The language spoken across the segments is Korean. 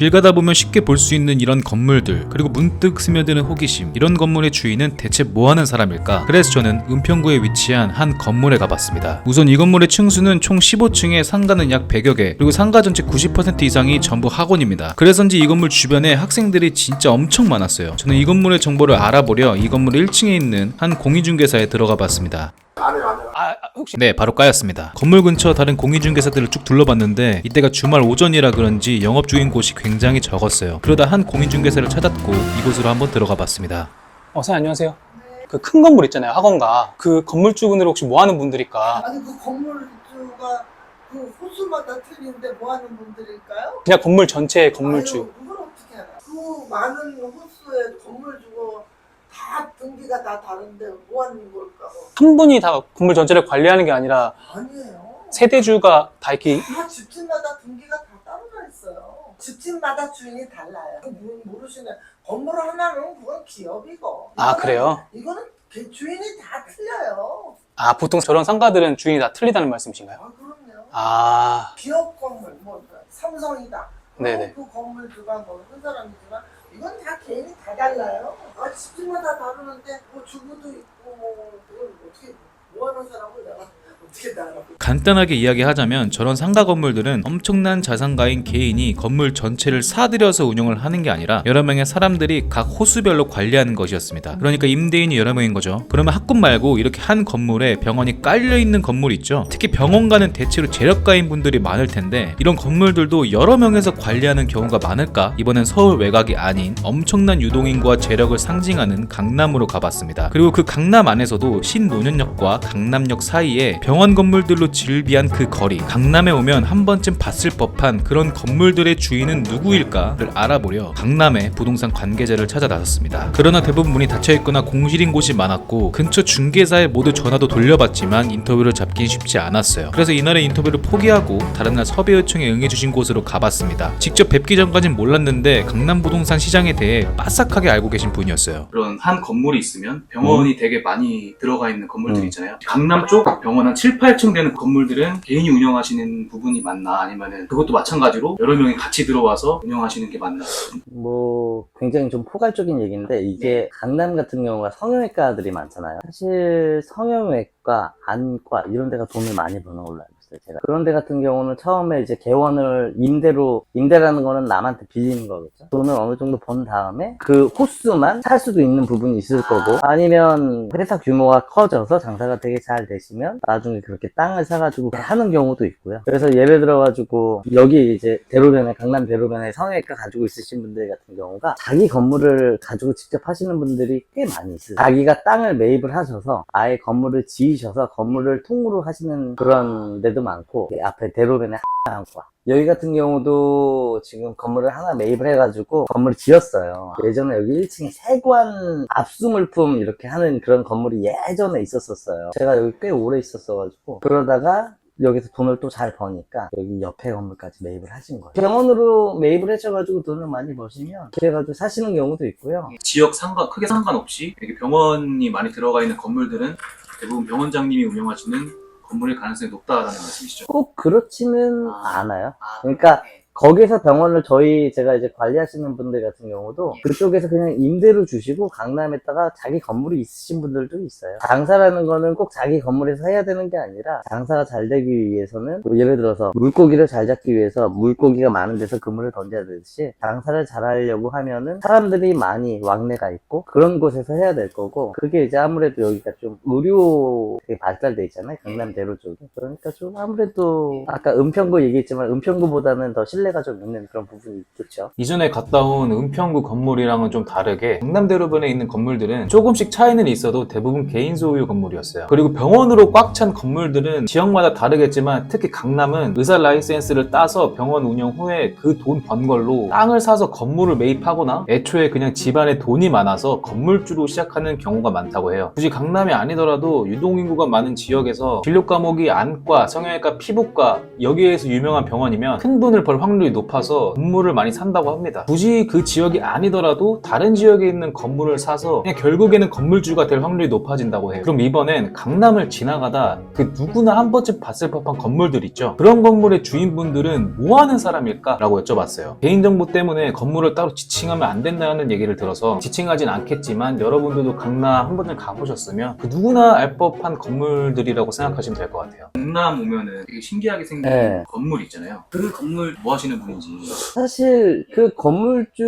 길 가다 보면 쉽게 볼 수 있는 이런 건물들 그리고 문득 스며드는 호기심 이런 건물의 주인은 대체 뭐하는 사람일까? 그래서 저는 은평구에 위치한 한 건물에 가봤습니다. 우선 이 건물의 층수는 총 15층에 상가는 약 100여 개 그리고 상가 전체 90% 이상이 전부 학원입니다. 그래서인지 이 건물 주변에 학생들이 진짜 엄청 많았어요. 저는 이 건물의 정보를 알아보려 이 건물 1층에 있는 한 공인중개사에 들어가 봤습니다. 혹시 네, 바로 까였습니다. 건물 근처 다른 공인중개사들을 쭉 둘러봤는데 이때가 주말 오전이라 그런지 영업 중인 곳이 굉장히 적었어요. 그러다 한 공인중개사를 찾았고 이곳으로 한번 들어가 봤습니다. 어 선생님 안녕하세요. 그 큰 건물 있잖아요 학원가 그 건물주분들 혹시 뭐 하는 분들일까? 아니 그 건물주가 그 호수마다 틀린데 뭐 하는 분들일까요? 그냥 건물 전체 건물주. 아유, 그걸 어떻게 알아? 그 많은 호수에 건물주고 다 등기가 다 다른데 뭐 하는 걸까? 한 분이 다 건물 전체를 관리하는 게 아니라 아니에요. 세대주가 다 이렇게 다 집집마다 등기가 다 따로 나 있어요. 집집마다 주인이 달라요. 모르- 모르시네. 건물 하나는 그건 기업이고. 아, 이거는- 그래요? 이거는 개- 주인이 다 틀려요. 아 보통 저런 상가들은 주인이 다 틀리다는 말씀이신가요? 아 그럼요. 아 기업 건물 뭐 삼성이다. 네네. 그 건물 주가 뭐한 사람이지만 이건 다 개인이 다 달라요. 아 집집마다 다르는데 뭐 주부도 있고 뭐 그걸 어떻게 뭐 하는 사람을 내가? 간단하게 이야기하자면 저런 상가 건물들은 엄청난 자산가인 개인이 건물 전체를 사들여서 운영을 하는 게 아니라 여러 명의 사람들이 각 호수별로 관리하는 것이었습니다. 그러니까 임대인이 여러 명인 거죠. 그러면 학군 말고 이렇게 한 건물에 병원이 깔려 있는 건물 있죠. 특히 병원가는 대체로 재력가인 분들이 많을 텐데 이런 건물들도 여러 명에서 관리하는 경우가 많을까? 이번엔 서울 외곽이 아닌 엄청난 유동인구와 재력을 상징하는 강남으로 가봤습니다. 그리고 그 강남 안에서도 신노년역과 강남역 사이에 병원 건물들로 질비한 그 거리 강남에 오면 한 번쯤 봤을 법한 그런 건물들의 주인은 누구일까를 알아보려 강남의 부동산 관계자를 찾아 나섰습니다. 그러나 대부분 문이 닫혀 있거나 공실인 곳이 많았고 근처 중개사에 모두 전화도 돌려봤지만 인터뷰를 잡긴 쉽지 않았어요. 그래서 이날의 인터뷰를 포기하고 다른 날 섭외 요청에 응해주신 곳으로 가봤습니다. 직접 뵙기 전까진 몰랐는데 강남 부동산 시장에 대해 빠삭하게 알고 계신 분이었어요. 그런 한 건물이 있으면 병원이 되게 많이 들어가 있는 건물들 있잖아요. 강남 쪽 병원 한 7, 8층 되는 건물들은 개인이 운영하시는 부분이 맞나 아니면은 그것도 마찬가지로 여러 명이 같이 들어와서 운영하시는 게 맞나. 뭐 굉장히 좀 포괄적인 얘기인데 이게 강남 같은 경우가 성형외과들이 많잖아요. 사실 성형외과, 안과 이런 데가 돈을 많이 버는 걸로 알고 있어요. 제가 그런 데 같은 경우는 처음에 이제 개원을 임대로 임대라는 거는 남한테 빌리는 거겠죠. 돈을 어느 정도 번 다음에 그 호수만 살 수도 있는 부분이 있을 거고 아니면 회사 규모가 커져서 장사가 되게 잘 되시면 나중에 그렇게 땅을 사가지고 하는 경우도 있고요. 그래서 예를 들어가지고 여기 이제 대로변에 강남 대로변에 성형외과 가지고 있으신 분들 같은 경우가 자기 건물을 가지고 직접 하시는 분들이 꽤 많이 있어요. 자기가 땅을 매입을 하셔서 아예 건물을 지으셔서 건물을 통으로 하시는 그런 데도 많고 이 앞에 대로변에 한과 여기 같은 경우도 지금 건물을 하나 매입을 해가지고 건물을 지었어요. 예전에 여기 1층에 세관 압수물품 이렇게 하는 그런 건물이 예전에 있었었어요. 제가 여기 꽤 오래 있었어가지고 그러다가 여기서 돈을 또 잘 버니까 여기 옆에 건물까지 매입을 하신 거예요. 병원으로 매입을 하셔가지고 돈을 많이 버시면 그래가지고 사시는 경우도 있고요. 지역 상관 크게 상관없이 이렇게 병원이 많이 들어가 있는 건물들은 대부분 병원장님이 운영하시는 건물일 가능성이 높다라는 말씀이시죠. 꼭 그렇지는 않아요. 그러니까 거기서 병원을 저희 제가 이제 관리하시는 분들 같은 경우도 그쪽에서 그냥 임대로 주시고 강남에다가 자기 건물이 있으신 분들도 있어요. 장사라는 거는 꼭 자기 건물에서 해야 되는 게 아니라 장사가 잘 되기 위해서는 뭐 예를 들어서 물고기를 잘 잡기 위해서 물고기가 많은 데서 그물을 던져야 되듯이 장사를 잘 하려고 하면은 사람들이 많이 왕래가 있고 그런 곳에서 해야 될 거고 그게 이제 아무래도 여기가 좀 의료 발달돼 있잖아요. 강남 대로 쪽에. 그러니까 좀 아무래도 아까 은평구 얘기했지만 은평구보다는 더 신뢰가 좀 있는 그런 부분이 있겠죠. 이전에 갔다 온 은평구 건물이랑은 좀 다르게 강남대로변에 있는 건물들은 조금씩 차이는 있어도 대부분 개인 소유 건물이었어요. 그리고 병원으로 꽉 찬 건물들은 지역마다 다르겠지만 특히 강남은 의사 라이센스를 따서 병원 운영 후에 그 돈 번 걸로 땅을 사서 건물을 매입하거나 애초에 그냥 집안에 돈이 많아서 건물주로 시작하는 경우가 많다고 해요. 굳이 강남이 아니더라도 유동인구가 많은 지역에서 진료 과목이 안과, 성형외과, 피부과 여기에서 유명한 병원이면 큰 돈을 벌 확률이 확률이 높아서 건물을 많이 산다고 합니다. 굳이 그 지역이 아니더라도 다른 지역에 있는 건물을 사서 그냥 결국에는 건물주가 될 확률이 높아진다고 해요. 그럼 이번엔 강남을 지나가다 그 누구나 한 번쯤 봤을 법한 건물들 있죠. 그런 건물의 주인분들은 뭐 하는 사람일까 라고 여쭤봤어요. 개인정보 때문에 건물을 따로 지칭하면 안 된다는 얘기를 들어서 지칭하진 않겠지만 여러분들도 강남 한 번쯤 가보셨으면 그 누구나 알 법한 건물들이라고 생각하시면 될 것 같아요. 강남 오면은 되게 신기하게 생긴 네. 건물 있잖아요. 그 건물 뭐 하시는 분인지. 사실 그 건물주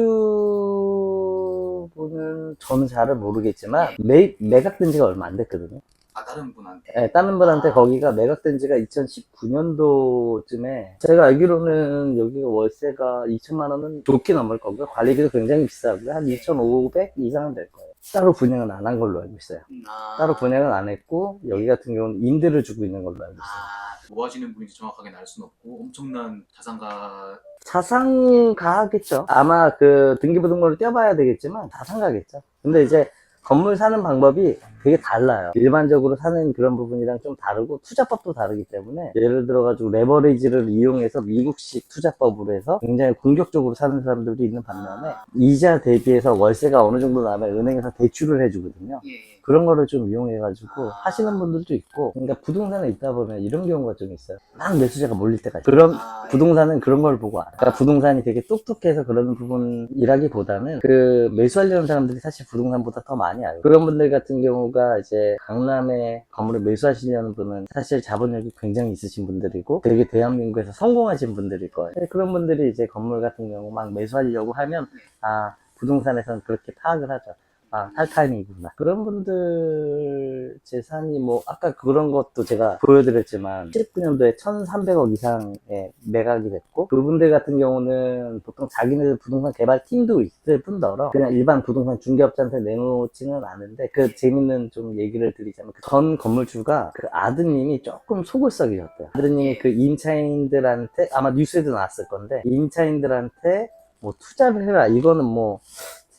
분은 저는 잘은 모르겠지만 매, 매각된 지가 얼마 안 됐거든요. 아 다른 분한테. 예, 다른 분한테 거기가 매각된 지가 2019년도쯤에 제가 알기로는 여기가 월세가 2천만 원은 좋게 넘을 거고요. 관리비도 굉장히 비싸고요. 한 2,500 이상은 될 거예요. 따로 분양은 안 한 걸로 알고 있어요. 아, 따로 분양은 안 했고 여기 같은 경우는 임대를 주고 있는 걸로 알고 있어요. 아, 뭐 하시는 분인지 정확하게 알 수는 없고 엄청난 자산가 자산가겠죠. 아마 그 등기부등본을 떼봐야 되겠지만 자산가겠죠. 근데 이제 건물 사는 방법이 되게 달라요. 일반적으로 사는 그런 부분이랑 좀 다르고 투자법도 다르기 때문에 예를 들어가지고 레버리지를 이용해서 미국식 투자법으로 해서 굉장히 공격적으로 사는 사람들도 있는 반면에 이자 대비해서 월세가 어느 정도 나면 은행에서 대출을 해주거든요. 예, 예. 그런 거를 좀 이용해가지고 하시는 분들도 있고 그러니까 부동산에 있다 보면 이런 경우가 좀 있어요. 막 매수자가 몰릴 때가 있어요. 그런 아, 부동산은 그런 걸 보고 알아. 그러니까 부동산이 되게 똑똑해서 그런 부분이라기보다는 그 매수하려는 사람들이 사실 부동산보다 더 많이 알고 그런 분들 같은 경우 가 이제 강남에 건물을 매수하시려는 분은 사실 자본력이 굉장히 있으신 분들이고 되게 대한민국에서 성공하신 분들일 거예요. 그런 분들이 이제 건물 같은 경우 막 매수하려고 하면 아 부동산에서는 그렇게 파악을 하죠. 아, 살 타임이구나. 그런 분들 재산이 뭐, 아까 그런 것도 제가 보여드렸지만, 19년도에 1,300억 이상의 매각이 됐고, 그분들 같은 경우는 보통 자기네들 부동산 개발 팀도 있을 뿐더러, 그냥 일반 부동산 중개업자한테 내놓지는 않은데, 그 재밌는 좀 얘기를 드리자면, 그전 건물주가 그 아드님이 조금 속을 썩이셨대요. 아드님이 그 임차인들한테, 아마 뉴스에도 나왔을 건데, 임차인들한테 뭐 투자를 해라. 이거는 뭐,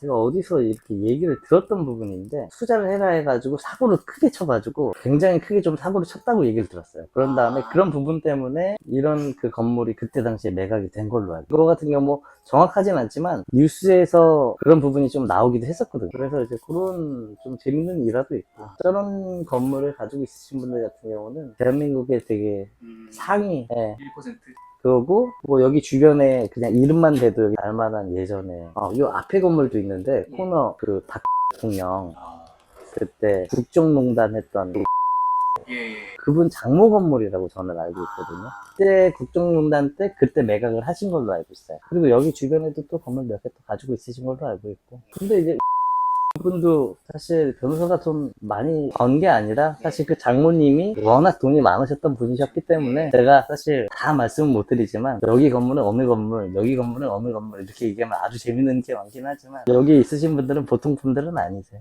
제가 어디서 이렇게 얘기를 들었던 부분인데 투자를 해라 해가지고 사고를 크게 쳐가지고 굉장히 크게 좀 사고를 쳤다고 얘기를 들었어요. 그런 다음에 그런 부분 때문에 이런 그 건물이 그때 당시에 매각이 된 걸로 알고 그거 같은 경우 뭐 정확하진 않지만 뉴스에서 그런 부분이 좀 나오기도 했었거든요. 그래서 이제 그런 좀 재밌는 일화도 있고 저런 건물을 가지고 있으신 분들 같은 경우는 대한민국에 되게 음, 상위 예, 1%. 그러고 뭐 여기 주변에 그냥 이름만 대도 여기 알만한 예전에 어, 요 앞에 건물도 있는데 코너 그 박 대통령 아, 그때 국정농단 했던 예, 예. 그분 장모 건물이라고 저는 알고 있거든요. 그때 국정농단 때 그때 매각을 하신 걸로 알고 있어요. 그리고 여기 주변에도 또 건물 몇 개 또 가지고 있으신 걸로 알고 있고. 근데 이제 그분도 사실 변호사가 좀 많이 건게 아니라 사실 그 장모님이 워낙 돈이 많으셨던 분이셨기 때문에 제가 사실 다 말씀은 못 드리지만 여기 건물은 어느 건물, 여기 건물은 어느 건물 이렇게 얘기하면 아주 재밌는 게 많긴 하지만 여기 있으신 분들은 보통 분들은 아니세요.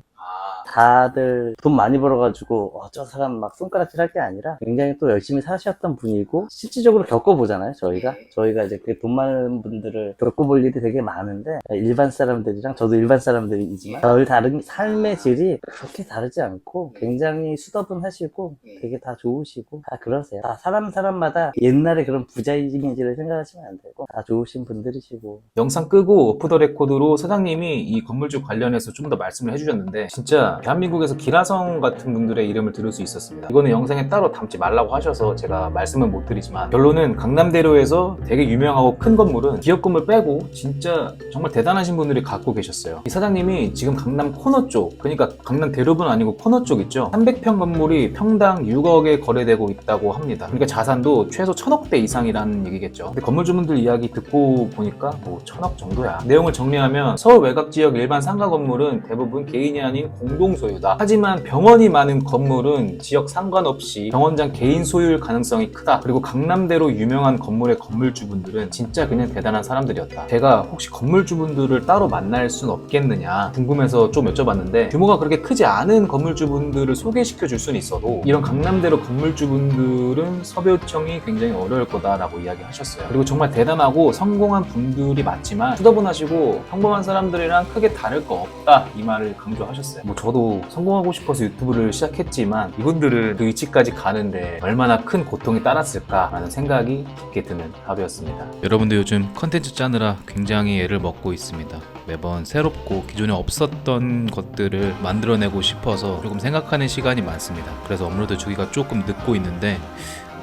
아, 다들 돈 많이 벌어가지고 어, 저 사람 막 손가락질 할 게 아니라 굉장히 또 열심히 사셨던 분이고 실질적으로 겪어보잖아요 저희가. 저희가 이제 그 돈 많은 분들을 겪어볼 일이 되게 많은데 일반 사람들이랑 저도 일반 사람들이지만 별 다른 삶의 질이 그렇게 다르지 않고 굉장히 수더분하시고 되게 다 좋으시고 다 그러세요. 다 사람 사람마다 옛날에 그런 부자 이미지를 생각하시면 안 되고 다 좋으신 분들이시고. 영상 끄고 오프 더 레코드로 사장님이 이 건물주 관련해서 좀 더 말씀을 해주셨는데 진짜 대한민국에서 기라성 같은 분들의 이름을 들을 수 있었습니다. 이거는 영상에 따로 담지 말라고 하셔서 제가 말씀은 못 드리지만 결론은 강남대로에서 되게 유명하고 큰 건물은 기업 건물 빼고 진짜 정말 대단하신 분들이 갖고 계셨어요. 이 사장님이 지금 강남 코너 쪽 그러니까 강남 대로분 아니고 코너 쪽 있죠. 300평 건물이 평당 6억에 거래되고 있다고 합니다. 그러니까 자산도 최소 1000억대 이상이라는 얘기겠죠. 근데 건물주분들 이야기 듣고 보니까 뭐 1000억 정도야. 내용을 정리하면 서울 외곽 지역 일반 상가 건물은 대부분 개인이 아닌 공동 소유다. 하지만 병원이 많은 건물은 지역 상관없이 병원장 개인 소유일 가능성이 크다. 그리고 강남대로 유명한 건물의 건물주분들은 진짜 그냥 대단한 사람들이었다. 제가 혹시 건물주분들을 따로 만날 순 없겠느냐 궁금해서 좀 여쭤봤는데 규모가 그렇게 크지 않은 건물주분들을 소개시켜 줄 수는 있어도 이런 강남대로 건물주분들은 섭외 요청이 굉장히 어려울 거다라고 이야기하셨어요. 그리고 정말 대단하고 성공한 분들이 맞지만 수더분하시고 평범한 사람들이랑 크게 다를 거 없다 이 말을 강조하셨어요. 뭐 저도 성공하고 싶어서 유튜브를 시작했지만 이분들은 그 위치까지 가는데 얼마나 큰 고통이 따랐을까라는 생각이 깊게 드는 하루였습니다. 여러분들 요즘 컨텐츠 짜느라 굉장히 애를 먹고 있습니다. 매번 새롭고 기존에 없었던 것들을 만들어내고 싶어서 조금 생각하는 시간이 많습니다. 그래서 업로드 주기가 조금 늦고 있는데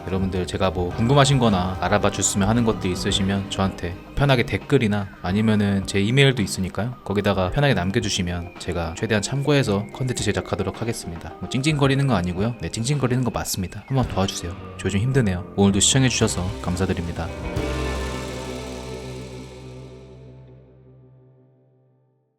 여러분들 제가 뭐 궁금하신 거나 알아봐 줬으면 하는 것들이 있으시면 저한테 편하게 댓글이나 아니면은 제 이메일도 있으니까요. 거기다가 편하게 남겨주시면 제가 최대한 참고해서 컨텐츠 제작하도록 하겠습니다. 뭐 찡찡거리는 거 아니고요. 네, 찡찡거리는 거 맞습니다. 한번 도와주세요. 저 요즘 힘드네요. 오늘도 시청해주셔서 감사드립니다.